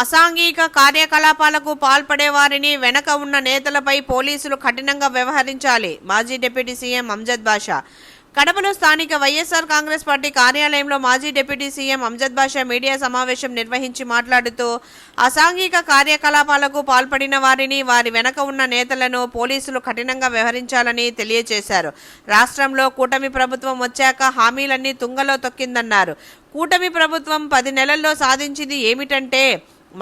అసాంఘిక కార్యకలాపాలకు పాల్పడే వారిని వెనక ఉన్న నేతలపై పోలీసులు కఠినంగా వ్యవహరించాలి. మాజీ డిప్యూటీ సీఎం అంజద్ బాషా. కడపలో స్థానిక వైఎస్ఆర్ కాంగ్రెస్ పార్టీ కార్యాలయంలో మాజీ deputy CM Amjad Basha media సమావేశం నిర్వహించి మాట్లాడుతూ అసాంఘిక కార్యకలాపాలకు పాల్పడిన వారిని వారి వెనక ఉన్న నేతలను పోలీసులు కఠినంగా వ్యవహరించాలని తెలియజేశారు రాష్ట్రంలో కూటమి ప్రభుత్వం వచ్చాక హామీలన్నీ తుంగలో తొక్కిందన్నారు. కూటమి ప్రభుత్వం పది నెలల్లో సాధించింది ఏమిటంటే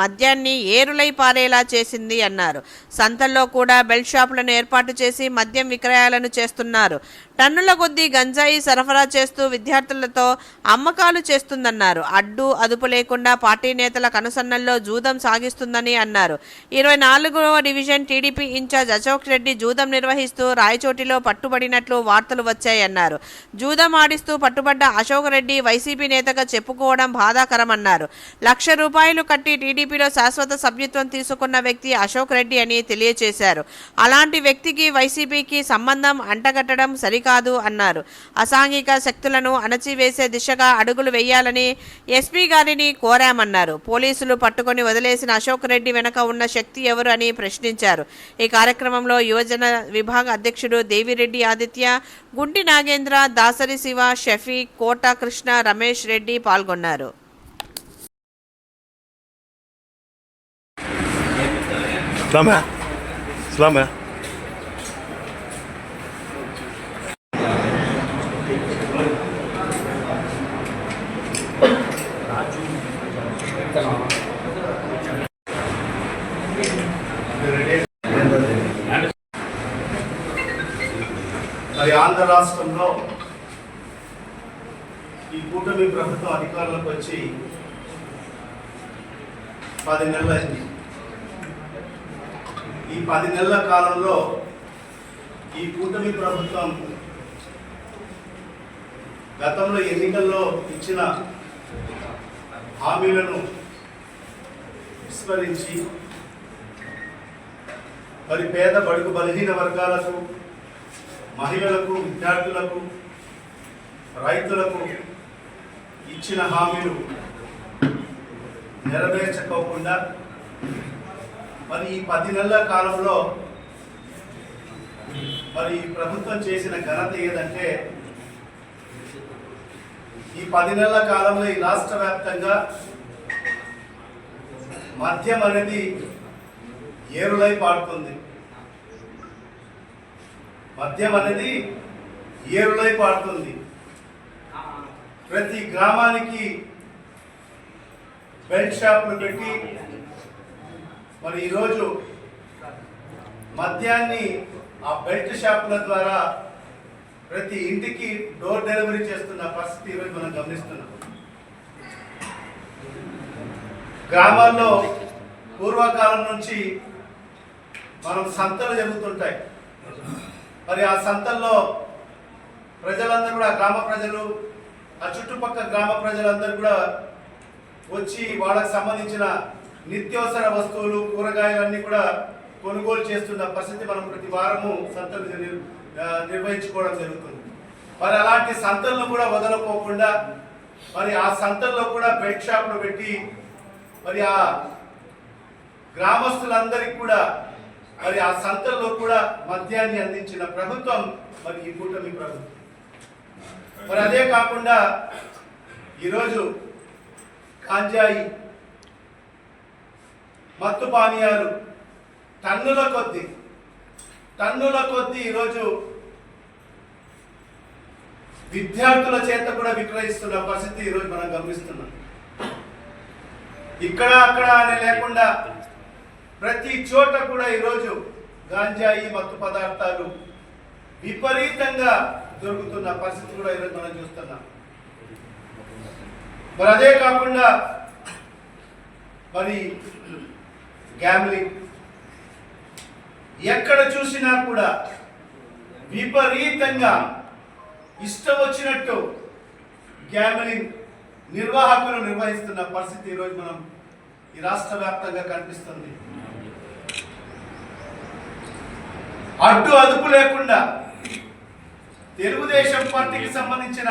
మద్యాన్ని ఏరులై పారేలా చేసింది అన్నారు. సంతల్లో కూడా బెల్ట్ షాపులను ఏర్పాటు చేసి మద్యం విక్రయాలను చేస్తున్నారు. టన్నుల కొద్దీ గంజాయి సరఫరా చేస్తూ విద్యార్థులతో అమ్మకాలు చేస్తుందన్నారు. అడ్డు అదుపు లేకుండా పార్టీ నేతల కనుసన్నల్లో జూదం సాగిస్తుందని అన్నారు. ఇరవై నాలుగవ division TDP incharge Ashok Reddy జూదం నిర్వహిస్తూ రాయచోటిలో పట్టుబడినట్లు వార్తలు వచ్చాయన్నారు. జూదం ఆడిస్తూ పట్టుబడ్డ అశోక్ రెడ్డి వైసీపీ నేతగా చెప్పుకోవడం బాధాకరమన్నారు. లక్ష రూపాయలు కట్టి టీడీపీలో శాశ్వత సభ్యత్వం తీసుకున్న వ్యక్తి అశోక్ రెడ్డి అని తెలియజేశారు అలాంటి వ్యక్తికి వైసీపీకి సంబంధం అంటగట్టడం సరి కాదు అన్నారు అసాంఘిక శక్తులను అణచివేసే దిశగా అడుగులు వేయాలని ఎస్పీ గారిని కోరామన్నారు పోలీసులు పట్టుకొని వదిలేసిన అశోక్ రెడ్డి వెనక ఉన్న శక్తి ఎవరు అని ప్రశ్నించారు ఈ కార్యక్రమంలో యువజన విభాగ అధ్యక్షుడు దేవిరెడ్డి ఆదిత్య గుంటి నాగేంద్ర దాసరి శివ షఫీ కోట కృష్ణ రమేష్ రెడ్డి పాల్గొన్నారు Slama. Slama. మరి ఆంధ్ర రాష్ట్రంలో ఈ కూటమి ప్రభుత్వం అధికారులకు వచ్చి పది నెలలైంది ఈ పది నెలల కాలంలో ఈ కూటమి ప్రభుత్వం గతంలో ఎన్నికల్లో ఇచ్చిన హామీలను విస్మరించి మరి పేద బడుగు బలహీన వర్గాలకు మహిళలకు విద్యార్థులకు రైతులకు ఇచ్చిన హామీలు నెరవేర్చకోకుండా మరి ఈ పది నెలల కాలంలో మరి ఈ ప్రభుత్వం చేసిన ఘనత ఏదంటే ఈ పది నెలల కాలంలో ఈ రాష్ట్ర వ్యాప్తంగా మద్యం అనేది ఏరులై పాడుతుంది మద్యం అనేది ఏరులై పాడుతుంది ప్రతి గ్రామానికి బెల్ట్ షాపులు పెట్టి మరి ఈరోజు మద్యాన్ని ఆ బెల్ట్ షాపుల ద్వారా ప్రతి ఇంటికి డోర్ డెలివరీ చేస్తున్న పరిస్థితి ఈరోజు మనం గమనిస్తున్నాం. గ్రామాల్లో పూర్వకాలం నుంచి మనం సంతలు జరుగుతుంటాయి మరి ఆ సంతల్లో ప్రజలందరూ కూడా గ్రామ ప్రజలు ఆ చుట్టుపక్కల గ్రామ ప్రజలందరూ కూడా వచ్చి వాళ్ళకి సంబంధించిన నిత్యావసర వస్తువులు కూరగాయలన్నీ కూడా కొనుగోలు చేస్తున్న పరిస్థితి మనం ప్రతి వారము సంతలు నిర్వహించుకోవడం జరుగుతుంది. మరి అలాంటి సంతలను కూడా వదలకోకుండా మరి ఆ సంతల్లో కూడా బెడ్ షాప్లు పెట్టి మరి ఆ గ్రామస్తులందరికీ కూడా మరి ఆ సంతల్లో కూడా మద్యాన్ని అందించిన ప్రభుత్వం మరి ఈ కూటమి ప్రభుత్వం. మరి అదే కాకుండా ఈరోజు కాంజాయి మత్తు పానీయాలు టన్నుల కొద్ది టన్నుల కొద్ది ఈరోజు విద్యార్థుల చేత కూడా విక్రయిస్తున్న పరిస్థితి ఈరోజు మనం గమనిస్తున్నాం. ఇక్కడ అక్కడ అని లేకుండా ప్రతి చోట కూడా ఈరోజు గాంజాయి మత్తు పదార్థాలు విపరీతంగా దొరుకుతున్న పరిస్థితి కూడా ఈరోజు మనం చూస్తున్నాం. మరి అదే కాకుండా మరి గ్యామ్లింగ్ ఎక్కడ చూసినా కూడా విపరీతంగా ఇష్టం వచ్చినట్టు గ్యామ్లింగ్ నిర్వాహకులు నిర్వహిస్తున్న పరిస్థితి ఈరోజు మనం ఈ రాష్ట్ర వ్యాప్తంగా కనిపిస్తుంది. అడ్డు అదుపు లేకుండా తెలుగుదేశం పార్టీకి సంబంధించిన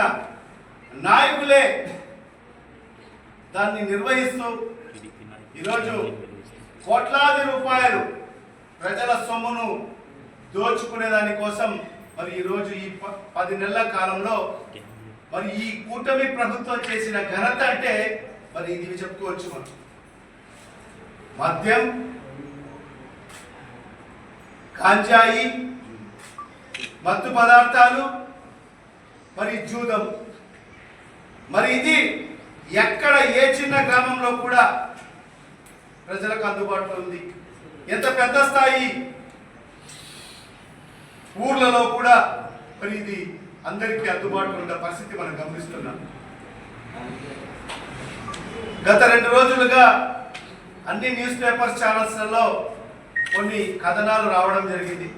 నాయకులే దాన్ని నిర్వహిస్తూ ఈరోజు కోట్లాది రూపాయలు ప్రజల సొమ్మును దోచుకునే దానికోసం మరి ఈరోజు ఈ ప- పది నెలల కాలంలో మరి ఈ కూటమి ప్రభుత్వం చేసిన ఘనత అంటే మరి ఇది చెప్పుకోవచ్చు మనం. మద్యం కాంజాయి మత్తు పదార్థాలు మరి జూదం. మరి ఇది ఎక్కడ ఏ చిన్న గ్రామంలో కూడా ప్రజలకు అందుబాటులో ఉంది. ఎంత పెద్ద స్థాయి ఊర్లలో కూడా మరి ఇది అందరికీ అందుబాటులో ఉన్న పరిస్థితి మనం గమనిస్తున్నాం. గత రెండు రోజులుగా అన్ని న్యూస్ పేపర్ ఛానల్స్లలో కొన్ని కథనాలు రావడం జరిగింది.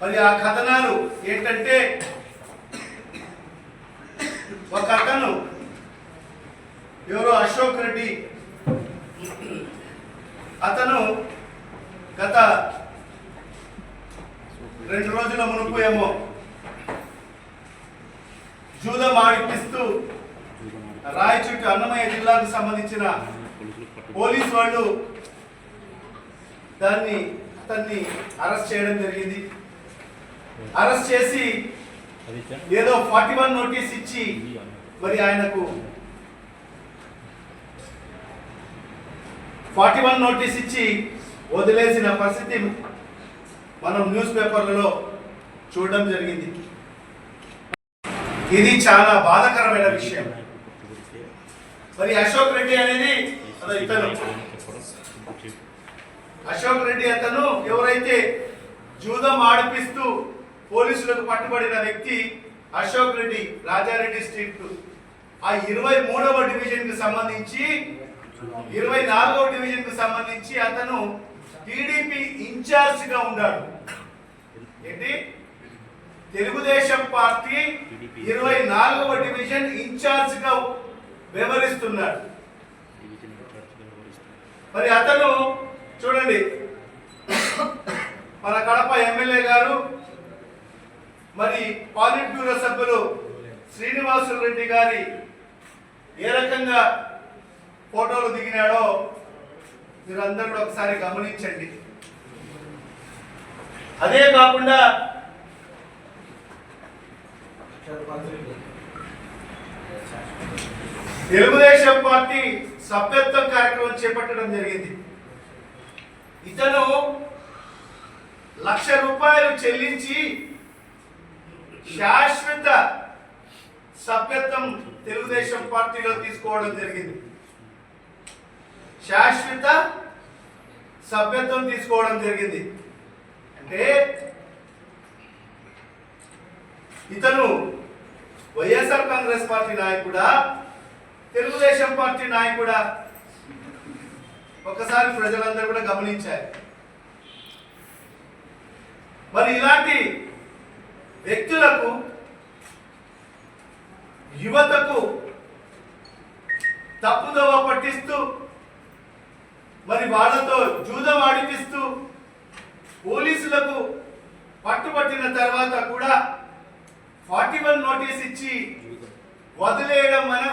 మరి ఆ కథనాలు ఏంటంటే ఒక అతను ఎవరో అశోక్ రెడ్డి. అతను గత రెండు రోజుల మునుపు ఏమో జూదం ఆడిపిస్తూ రాయచుట్టు అన్నమయ్య జిల్లాకు సంబంధించిన పోలీస్ వాళ్ళు దాన్ని అతన్ని అరెస్ట్ చేయడం జరిగింది. అరెస్ట్ చేసి ఏదో ఫార్టీ వన్ నోటీస్ ఇచ్చి మరి ఆయనకు ఫార్టీ వన్ నోటీస్ ఇచ్చి వదిలేసిన పరిస్థితి మనం న్యూస్ పేపర్లలో చూడడం జరిగింది. ఇది చాలా బాధాకరమైన విషయం. మరి అశోక్ రెడ్డి అనేది ఇతను. అశోక్ రెడ్డి అతను ఎవరైతే జూదం ఆడిపిస్తూ పోలీసులకు పట్టుబడిన వ్యక్తి అశోక్ రెడ్డి రాజారెడ్డి స్ట్రీట్. ఆ ఇరవై మూడవ డివిజన్కి సంబంధించి ఇరవై నాలుగవ డివిజన్కి సంబంధించి అతను టీడీపీ ఇన్ఛార్జ్గా ఉన్నాడు ఏంటి? తెలుగుదేశం పార్టీ ఇరవై నాలుగవ డివిజన్ ఇన్ఛార్జ్ వివరిస్తున్నాడు మరి అతను చూడండి మన కడప ఎమ్మెల్యే గారు మరి పాలిట్ బ్యూరో సభ్యులు శ్రీనివాసులు రెడ్డి గారి ఏ రకంగా ఫోటోలు దిగినాడో మీరందరూ కూడా ఒకసారి గమనించండి. అదే కాకుండా తెలుగుదేశం పార్టీ సభ్యత్వం కార్యక్రమం చేపట్టడం జరిగింది. ఇతను లక్ష రూపాయలు చెల్లించి శాశ్వత సభ్యత్వం తెలుగుదేశం పార్టీలో తీసుకోవడం జరిగింది. శాశ్వత సభ్యత్వం తీసుకోవడం జరిగింది. అంటే ఇతను వైఎస్ఆర్ కాంగ్రెస్ పార్టీ నాయకుడా తెలుగుదేశం పార్టీ నాయకుడా? ఒకసారి ప్రజలందరూ కూడా గమనించారు మరి ఇలాంటి వ్యక్తులకు యువతకు తప్పుదోవ పట్టిస్తూ మరి వాళ్ళతో జూదం ఆడిపిస్తూ పోలీసులకు పట్టుబట్టిన తర్వాత కూడా ఫార్టీ వన్ నోటీస్ ఇచ్చి వదిలేయడం మన